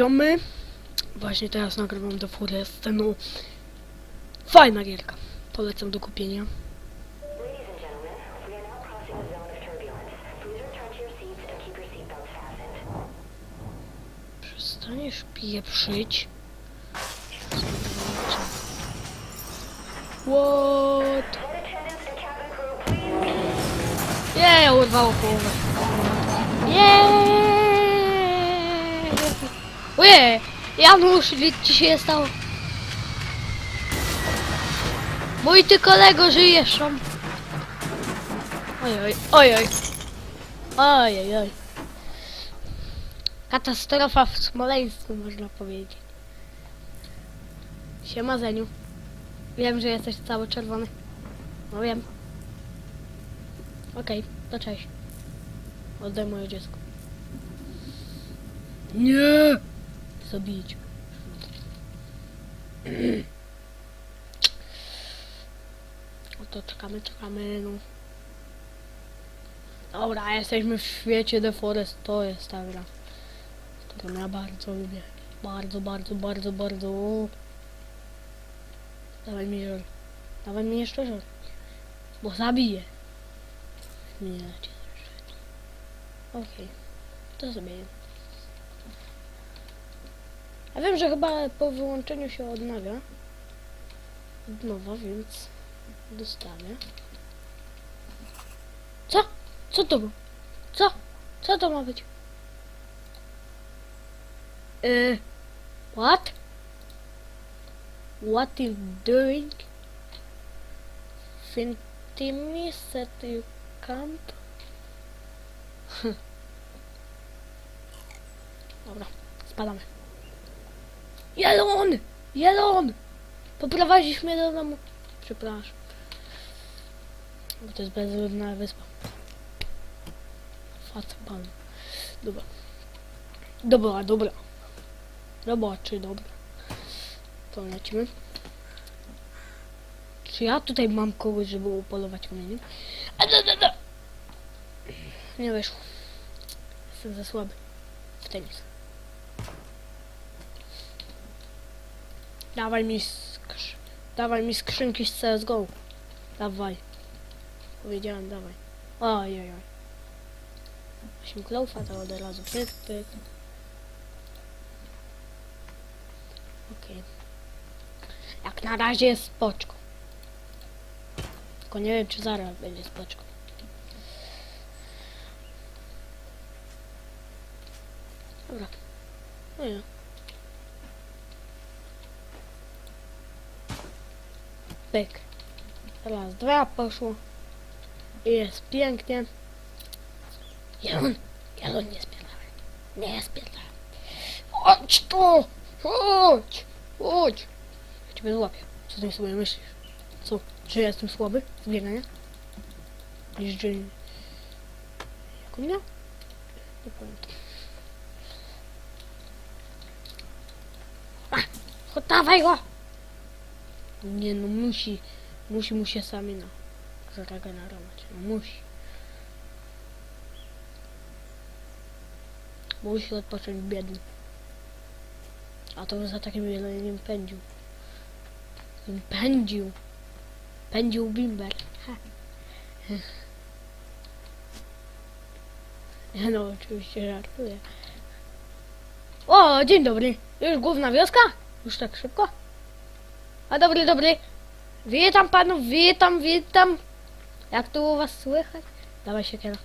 Ziomy, właśnie teraz nagrywam do Foresty, no fajna gierka, polecam do kupienia. Przestaniesz pieprzyć. What? Please. Nie, urwało połowę. Nie. Ojej, Janusz, nic ci się stało? Mój ty kolego żyjesz tam. Oj, oj, oj, oj. Katastrofa w Smoleńsku, można powiedzieć. Siema, Zeniu. Wiem, że jesteś cały czerwony. No wiem. Okej, to cześć. Oddaj moje dziecko. Nie! Zabić. No to czekamy, czekamy, no. Dobra, jesteśmy w świecie The Forest, to jest ta gra. Którą ja bardzo lubię. Bardzo, bardzo, bardzo, bardzo. Dawaj mi żel. Dawaj mi jeszcze żel. Bo zabiję. Okej, to sobie. A wiem, że chyba po wyłączeniu się odnawia. Od nowa, więc dostawię. Co? Co to było? Co? Co to ma być? Yy, what? What is doing? Fintimi set you camp? Dobra, spadamy. Jelon! Jelon! Poprowadzisz mnie do domu. Przepraszam. Bo to jest bezludna wyspa. Fatban. Dobra. Dobra, dobra. Dobra, czy dobra. To lecimy. Czy ja tutaj mam kogoś, żeby upolować kamieniem? A, da, da, da. Nie wyszło. Jestem za słaby w tenis. Dawaj mi skrz... Dawaj mi skrzynki z CSGO. Dawaj. Powiedziałem, dawaj. Oj, oj, oj. 8 klaufa to od razu pyk, pyk. Okej. Jak na razie jest spoczko. Tylko nie wiem, czy zaraz będzie spoczko. Dobra. No ja. Pyk. Raz, dwa poszło. I jest pięknie. Jelon, jelon nie spierdalaj. Nie spierdalaj. Chodź tu! Chodź! Chodź! Ja ciebie złapię. Co ty sobie myślisz? Co? Czy ja jestem słaby? Z biegania? Jeszcze... Jak miał? Nie pamiętam. A! Chodź, dawaj go! Nie no, musi, musi mu się sami no, zregenerować. No, musi. Musi odpocząć biedny. A to za takim wieleniem pędził. Pędził. Pędził bimber. Ha. Ja no, oczywiście żartuję. O, dzień dobry. Już główna wioska? Już tak szybko? A dobry, dobry. Witam panów, witam, witam. Jak tu u was słychać? Dawaj siekiera.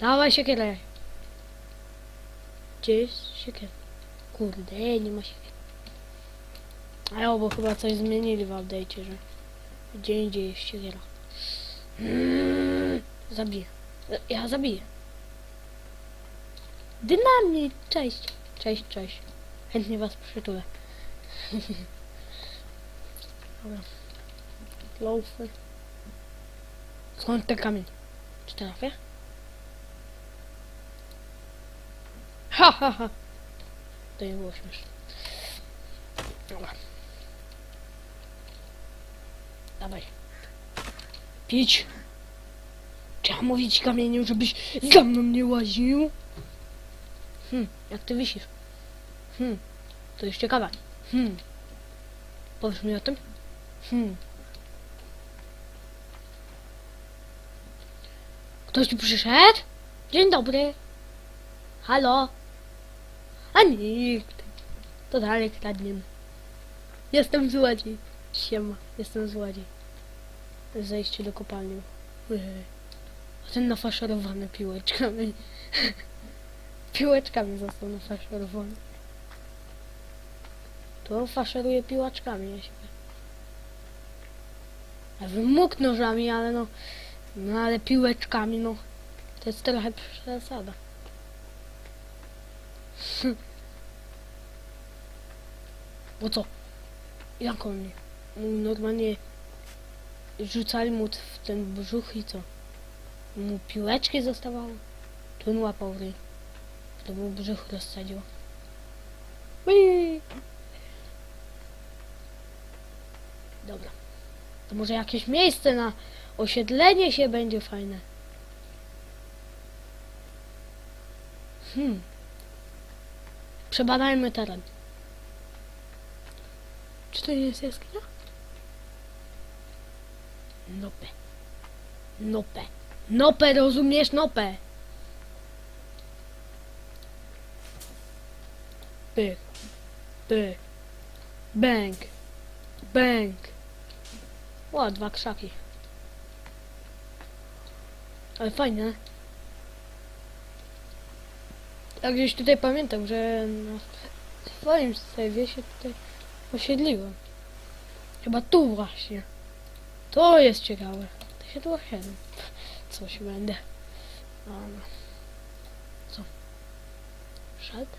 Dawaj siekiera. Gdzie jest siekiera? Kurde, nie ma siekiera. A ja, bo chyba coś zmienili w update'cie, że gdzie indziej jest siekiera. Mm, Zabiję. Ja zabiję. Dynamit, cześć. Cześć, cześć. Chętnie was przytulę. Dobra. Loafy. Skąd ten kamień? Czy trafię? Ha, ha, ha. To nie było śmieszne. Dobra. Dawaj. Pić. Trzeba mówić kamieniu, żebyś za mną nie łaził. Hm, jak ty wisisz. Hmm. To jest ciekawe. Hmm. Powiesz mi o tym? Hmm. Ktoś tu przyszedł? Dzień dobry. Halo? A nikt. To dalej kradniemy. Jestem złodziej. Siema, jestem złodziej. Zejście do kopalni. A ten nafaszerowany piłeczkami. piłeczkami został nafaszerowany. To faszeruje piłaczkami, ja się. Mógł nożami, ale no. No ale piłeczkami, no. To jest trochę przesada. Bo co? Jak on? Normalnie rzucali mu w ten brzuch i co? Mu piłeczki zostawały? Tu on łapał ryj. To mu brzuch rozsadziło. Ui! Dobra. To może jakieś miejsce na osiedlenie się będzie fajne. Hmm. Przebadajmy teren. Czy to nie jest jaskinia? Nope. Nope. Nope, rozumiesz? Nope. Pyk. Pyk. Bęk. Bęk. O, dwa krzaki. Ale fajne. Ja gdzieś tutaj pamiętam, że na swoim serwie się tutaj osiedliłem. Chyba tu właśnie. To jest ciekawe. To się tu osiedlam. Coś będę. A, no. Co? Szedł?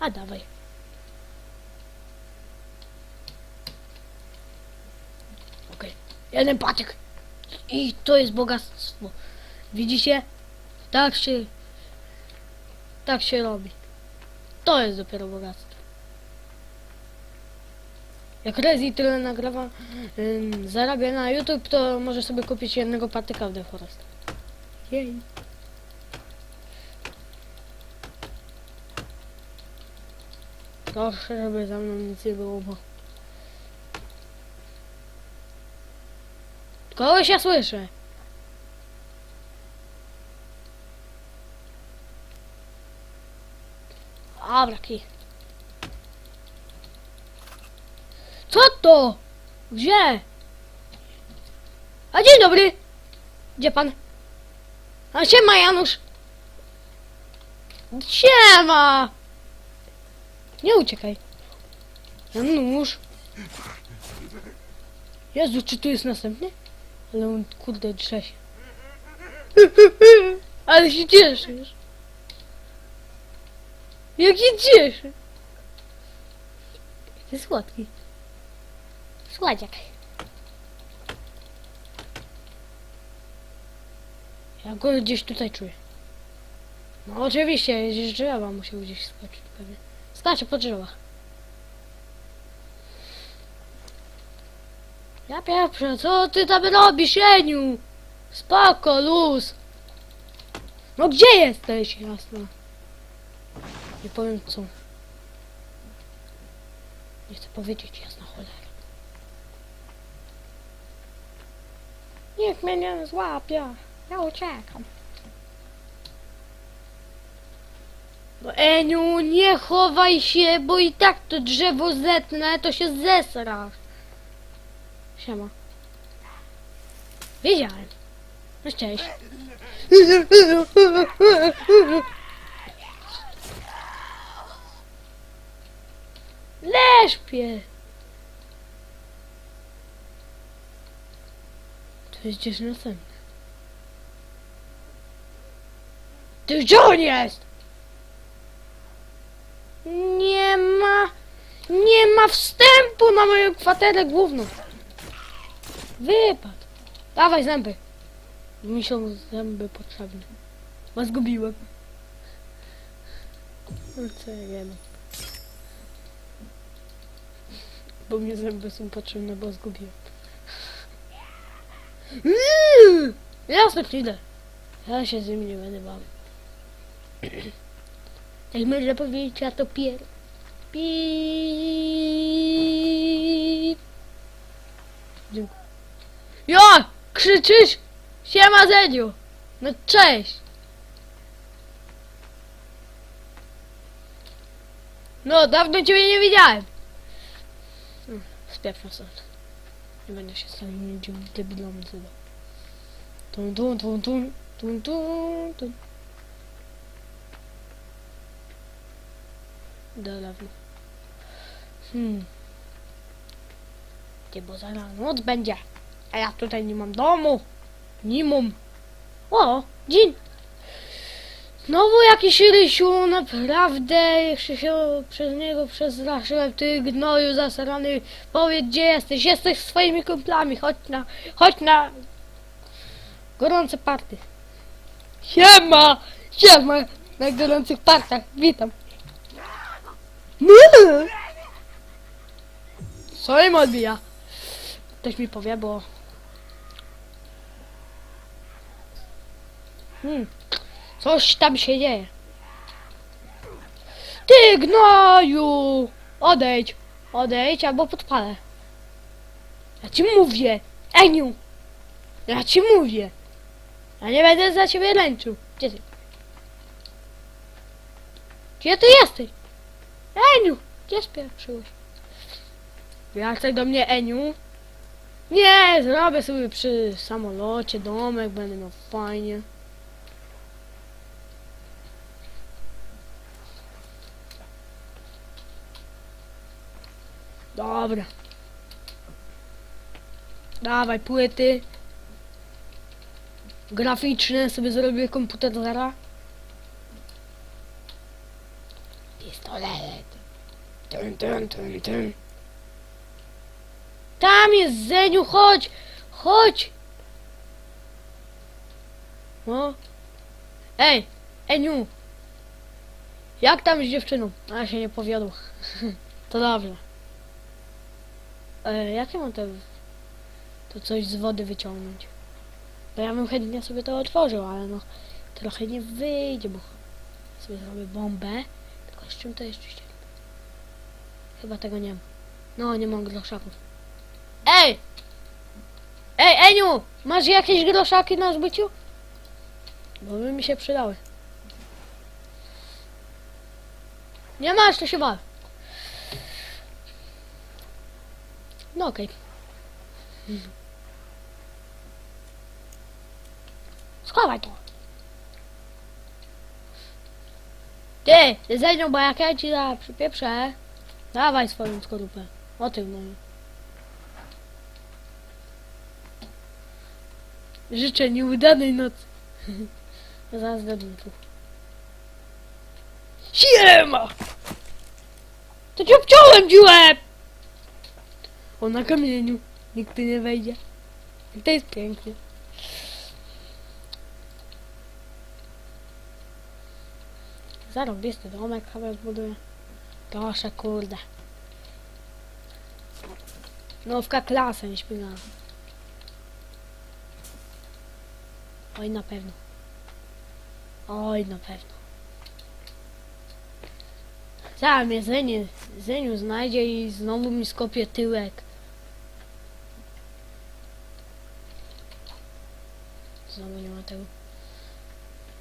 A dawaj. Okej. Jeden patyk. I to jest bogactwo. Widzicie? Tak się... Tak się robi. To jest dopiero bogactwo. Jak Rezi tyle nagrywa, ym, zarabia na YouTube, to może sobie kupić jednego patyka w The Forest. Jej. Proszę, żeby za mną nic nie było, bo... Kogoś ja słyszę. Dobra, kij. Co to? Gdzie? A dzień dobry. Gdzie pan? A siema Janusz. Siema. Nie uciekaj. Janusz. Jezu, czy tu jest następny? Ale on kurde drze się. Ale się cieszysz. Jak się cieszy. Ty słodki. Słodziak. Ja go gdzieś tutaj czuję. No oczywiście, gdzieś drzewa musiał gdzieś skoczyć pewnie. Skacze po drzewach. Ja pierwsze, co ty tam robisz, Jeniu? Spoko, luz. No gdzie jesteś? Jasno. Nie powiem co. Nie chcę powiedzieć, jasna cholera. Niech mnie nie złapie. Ja uciekam. No Eniu, nie chowaj się, bo i tak to drzewo zetnę, to się zesrasz. Siema. Wiedziałem. No cześć. Leszpie. To jest gdzieś następny. Ty gdzie on jest? Nie ma... Nie ma wstępu na moją kwaterę główną. Wypadł. Dawaj zęby. Mi są zęby potrzebne. Bo zgubiłem. Co ja wiem. Bo mnie zęby są potrzebne, bo zgubiłem. Mm, Jasne, przyjdę. Ja się z nimi nie będę bawił. Jak można powiedzieć, ja to pier... Dziękuję. Ja! Krzyczysz? Siema Zeniu! No cześć! No, dawno ciebie nie widziałem. Spieprzę stąd. Nie będę się stał niczym debilom chyba. Tum tum tum tum tum tum tum. Do lewo. Hmm. Ty, bo zaraz noc będzie. A ja tutaj nie mam domu. Nie. O, dzień. Znowu jakiś Rysiu, naprawdę, jeszcze się przez niego przestraszyłem, ty gnoju zasrany, powiedz gdzie jesteś, jesteś z swoimi kumplami, chodź na, chodź na gorące party. Siema, siema, na gorących partach, witam. Nie. Co im odbija? Ktoś mi powie, bo... Hmm. Coś tam się dzieje. Ty gnoju! Odejdź! Odejdź albo podpalę. Ja ci mówię! Eniu! Ja ci mówię! Ja nie będę za ciebie ręczył. Gdzie ty? Gdzie ty jesteś? Eniu! Gdzie spieprzyłeś? Jak do mnie Eniu? Nie, zrobię sobie przy samolocie domek, będę miał fajnie. Dobra. Dawaj płyty. Graficzne sobie zrobię komputer zara. Pistolet. Dun, dun, dun, dun. Tam jest Zeniu, chodź! Chodź! No. Ej! Eniu! Jak tam z dziewczyną? A się nie powiodło. to dobrze. E, jak ja mam te, to coś z wody wyciągnąć? Bo ja bym chętnie sobie to otworzył, ale no trochę nie wyjdzie, bo sobie zrobię bombę. Tylko z czym to jest ściągnę? Chyba tego nie mam. No, nie mam groszaków. Ej! Ej, Eniu! Masz jakieś groszaki na zbyciu? Bo by mi się przydały. Nie masz, to się baw. No okej. Schowaj to. Ty, Zeniu, bo jak ja ci za przypieprzę, dawaj swoją skorupę. O tym no. Życzę nieudanej nocy. Zaraz dednę tu. Siema! To cię obciąłem dziurę! O, na kamieniu. Nikt nie wejdzie. I to jest pięknie. Zarobisty domek chyba zbuduję. Proszę, kurde. Nowka klasa, nie śmigana. Oj, na pewno. Oj, na pewno. Zaraz mnie Zeniu, znajdzie i znowu mi skopie tyłek. Znowu nie ma tego.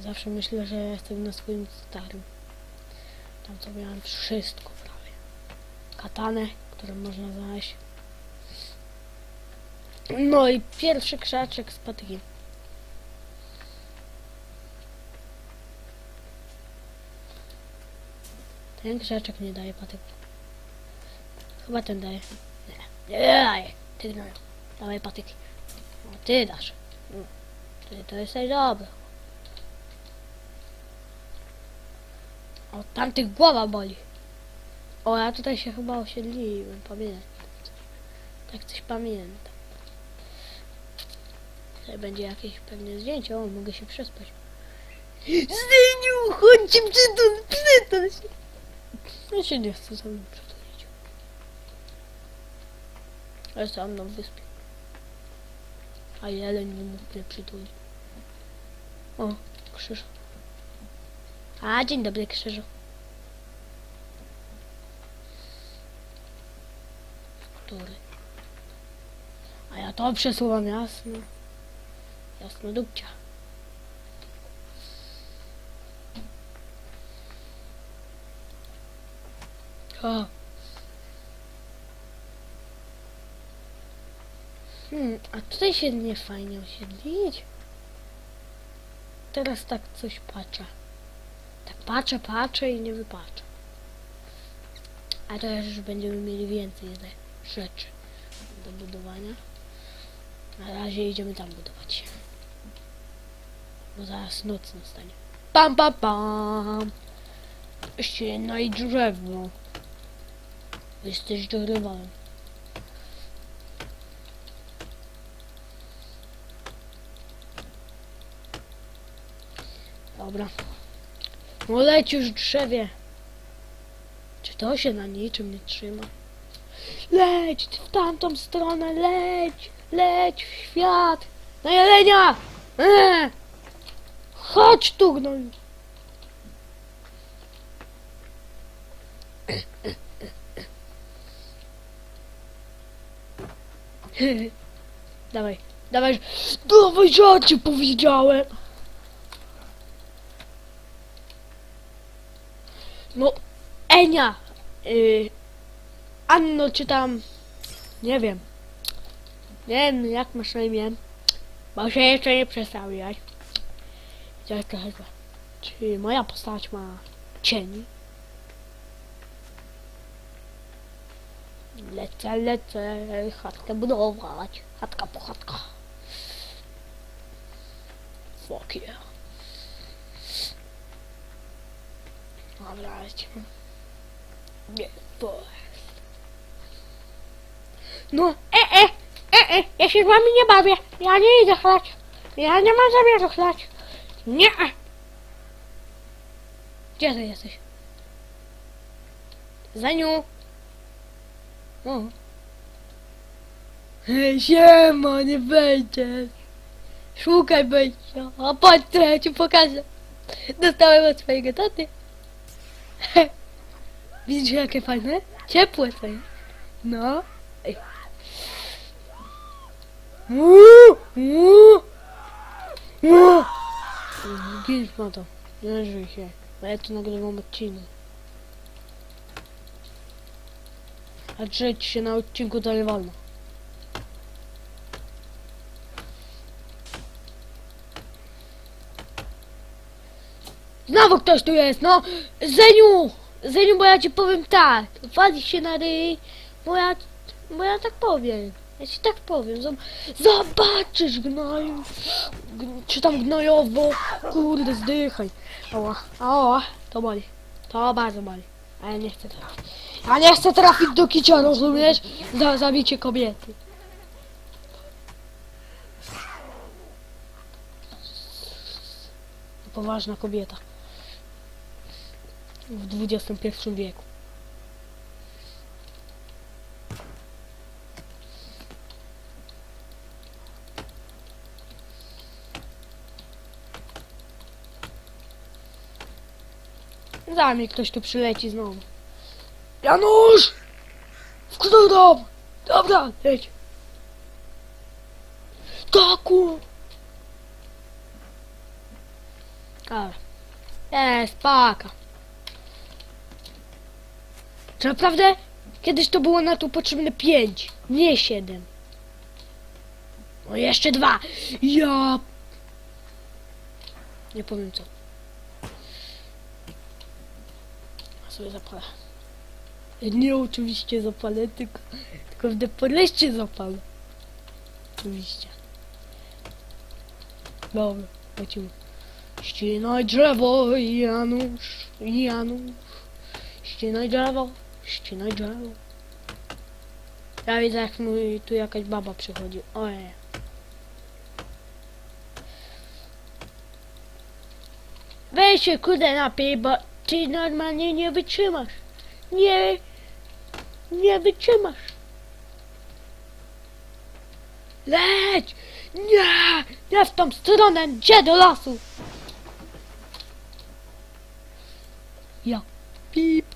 Zawsze myślę, że jestem na swoim starym. Tam co miałem wszystko prawie. Katanę, którą można znaleźć. No i pierwszy krzaczek z patykiem. Ten krzaczek nie daje patyku. Chyba ten daje. Nie, nie daje. Ty no, dawaj patyki. O, ty dasz. No, Ty to jesteś dobry. O, tamtych głowa boli. O, ja tutaj się chyba osiedliłem, pamiętam. Tak coś pamiętam. Tutaj będzie jakieś pewnie zdjęcie. O, mogę się przespać. Zdyniu, chodźcie przytul, przytul się. Ja się nie chcę za mną przytulić. Ja sam na wyspie. A jeleń nie mógł mnie przytulić. O, krzyż. A, dzień dobry, krzyżu. Który? A ja to przesuwam, jasno. Jasno dupcia. O. Hmm, a tutaj się nie fajnie osiedlić. Teraz tak coś patrzę. Tak patrzę, patrzę i nie wypatrzę. A teraz już będziemy mieli więcej rzeczy do budowania. Na razie idziemy tam budować. Bo zaraz noc nastanie. Pam, pam, pam. Ściena i drzewo. Jesteś dorywalem. Dobra. No leć już drzewie. Czy to się na niczym nie trzyma? Leć w tamtą stronę, leć, leć w świat. Na jelenia! Eee! Chodź tu, gnoju. dawaj, dawaj, dawaj, ja ci powiedziałem. No, Enia! Yy, Anno, czy tam... Nie wiem. Nie wiem, jak masz na imię. Bo się jeszcze nie przedstawiać. Jak to chyba. Czy moja postać ma cień? Lecę, lecę, chatkę budować. Chatka po chatka. Fuck yeah. Dobra. Nie, bo... No, e, e, e, e, ja się z wami nie bawię. Ja nie idę chlać. Ja nie mam zamiaru chlać. Nie. Gdzie ty jesteś? Zaniu. O. Hej, siema, nie wejdziesz. Szukaj wejścia. A patrz, ja ci pokażę. Dostałem od swojego taty. Widzisz jakie fajne? Ciepłe to jest. No. Ej. Uuu, uuu, ma to. Nie żyj się. A ja tu nagrywam odcinek. A drzeć się na odcinku to wolno. Znowu ktoś tu jest, no! Zeniu! Zeniu, bo ja ci powiem tak. Wali się na ryj, bo ja, bo ja tak powiem. Ja ci tak powiem. Zob- Zobaczysz gnoju. Gn- czy tam gnojowo. Kurde, zdychaj. Ała, ała, to boli. To bardzo boli. A ja nie chcę trafić. Ja nie chcę trafić do kicia, rozumiesz? Za zabicie kobiety. Poważna kobieta. W XXI wieku. Za mnie ktoś tu przyleci znowu. Janusz! W którą? Dobra, jedź. Taku! Dobra. Jest, paka. Czy naprawdę? Kiedyś to było na to potrzebne pięć, nie siedem. O, jeszcze dwa. Ja... Nie powiem co. Ja sobie zapalę. Nie oczywiście zapalę, tylko, tylko w depoleście zapalę. Oczywiście. Dobra, lecimy. Ścinaj drzewo, Janusz, Janusz. Ścinaj drzewo, ścinaj drzewo. Ja widzę jak mój, tu jakaś baba przychodzi. Ojej. Weź się kurde napij, bo ty normalnie nie wytrzymasz. Nie, nie wytrzymasz. Leć! Nie! Nie w tą stronę! Gdzie do lasu? Ja. Pip.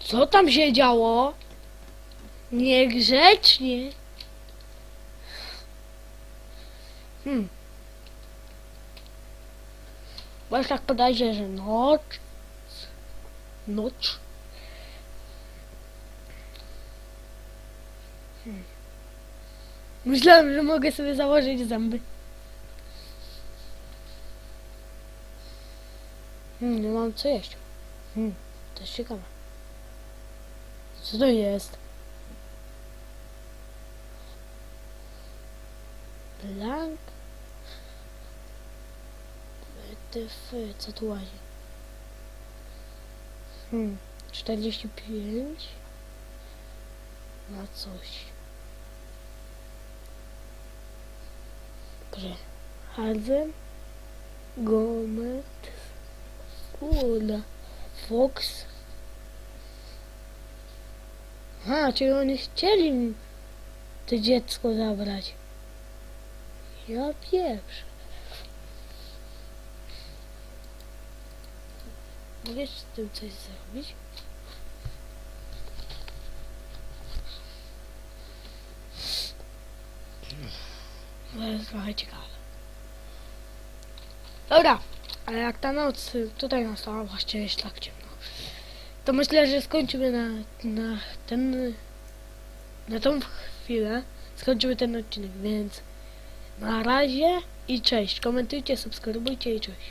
Co tam się działo? Niegrzecznie. Hmm. Bo tak podaje, że noc. Noc. Hmm. Myślałem, że mogę sobie założyć zęby. Hmm, nie mam co jeść. Hmm, to jest ciekawe. Co to jest? Blank? Co tu łazi? Hmm, 45 na coś. Dobrze. Harden, Gomet, kurde, Fox. Aha, czyli oni chcieli to dziecko zabrać. Ja pierwszy. Mogę z tym coś zrobić? To jest trochę ciekawe. Dobra, ale jak ta noc tutaj nastała, właściwie jest tak ciemno, to myślę, że skończymy na, na ten, na tą chwilę, skończymy ten odcinek, więc na razie i cześć. Komentujcie, subskrybujcie i cześć.